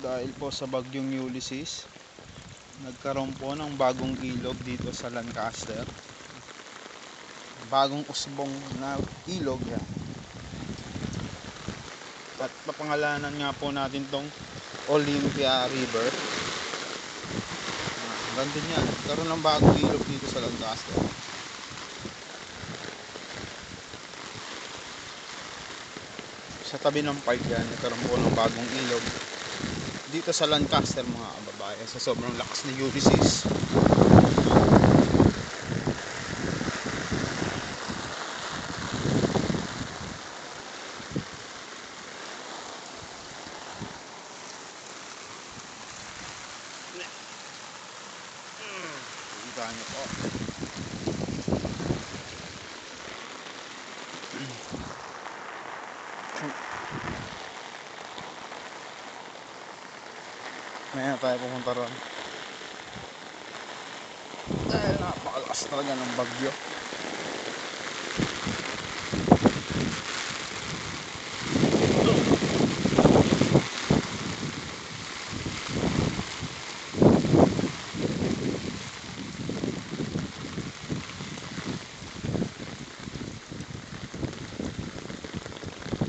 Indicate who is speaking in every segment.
Speaker 1: dahil po sa bagyong Ulysses nagkaroon po ng bagong ilog dito sa Lancaster. Bagong usbong na ilog. Yan at papangalanan nga po natin tong Olympia River. Ah, ganda yan. Nagkaroon ng bagong ilog dito sa Lancaster. Sa tabi ng park yan nagkaroon po ng bagong ilog dito sa Lancaster mga kababayan sa sobrang lakas ng Ulysses. Kita niyo po Na tayo pumunta ron. Dahil napakalakas talaga ng bagyo.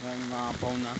Speaker 1: Ayan mga fauna.